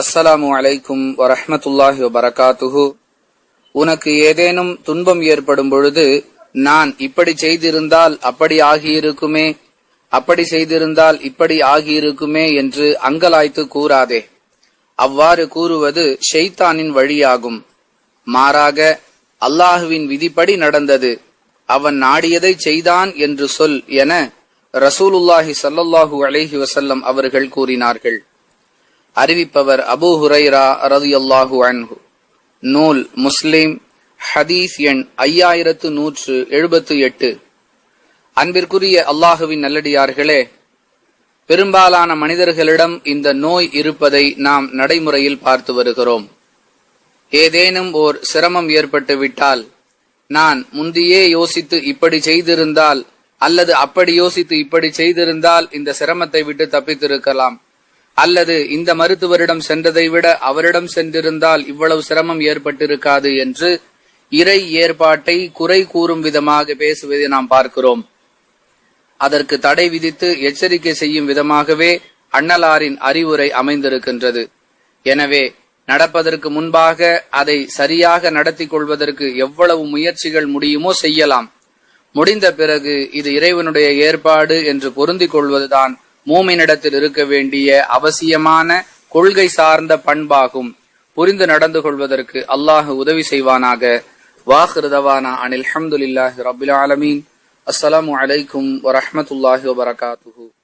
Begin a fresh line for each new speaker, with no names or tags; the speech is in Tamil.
அஸ்ஸலாமு அலைக்கும் வரஹமத்துல்லாஹி வபரகாத்துஹு. உனக்கு ஏதேனும் துன்பம் ஏற்படும் பொழுது நான் இப்படி செய்திருந்தால் அப்படி ஆகியிருக்குமே அப்படி செய்திருந்தால் இப்படி ஆகியிருக்குமே என்று அங்கலாய்த்து கூறாதே. அவ்வாறு கூறுவது ஷெய்தானின் வழியாகும். மாறாக அல்லாஹுவின் விதிப்படி நடந்தது. அவன் நாடியதை செய்தான் என்று சொல் என ரசூலுல்லாஹி ஸல்லல்லாஹு அலைஹி வசல்லம் அவர்கள் கூறினார்கள். அறிவிப்பவர் அபூ ஹுரைரா ரலியல்லாஹு அன்ஹு. நூல் முஸ்லிம் ஹதீஸ் எண் ஐயாயிரத்து நூற்று எழுபத்து எட்டு. அன்பிற்குரிய அல்லாஹுவின் நல்லடியார்களே பெரும்பாலான மனிதர்களிடம் இந்த நோய் இருப்பதை நாம் நடைமுறையில் பார்த்து வருகிறோம். ஏதேனும் ஓர் சிரமம் ஏற்பட்டுவிட்டால் நான் முந்தியே யோசித்து இப்படி செய்திருந்தால் அல்லது அப்படி யோசித்து இப்படி செய்திருந்தால் இந்த சிரமத்தை விட்டு தப்பித்திருக்கலாம். அல்லது இந்த மருத்துவரிடம் சென்றதை விட அவரிடம் சென்றிருந்தால் இவ்வளவு சிரமம் ஏற்பட்டிருக்காது என்று இறை ஏற்பாட்டை குறை கூறும் விதமாக பேசுவதை நாம் பார்க்கிறோம். அதற்கு தடை விதித்து எச்சரிக்கை செய்யும் விதமாகவே அண்ணலாரின் அறிவுரை அமைந்திருக்கின்றது. எனவே நடப்பதற்கு முன்பாக அதை சரியாக நடத்தி கொள்வதற்கு எவ்வளவு முயற்சிகள் முடியுமோ செய்யலாம். முடிந்த பிறகு இது இறைவனுடைய ஏற்பாடு என்று பொருந்திக் கொள்வதுதான் மூமினிடத்தில் இருக்க வேண்டிய அவசியமான கொள்கை சார்ந்த பண்பாகும். புரிந்து நடந்து கொள்வதற்கு அல்லாஹ் உதவி செய்வானாக. வாஹிருதவானா அனில் அஹமதுல்லாஹி ரபுல் ஆலமீன். அஸ்ஸலாமு அலைக்கும் வரஹமத்துல்லாஹி வபரகாத்துஹு.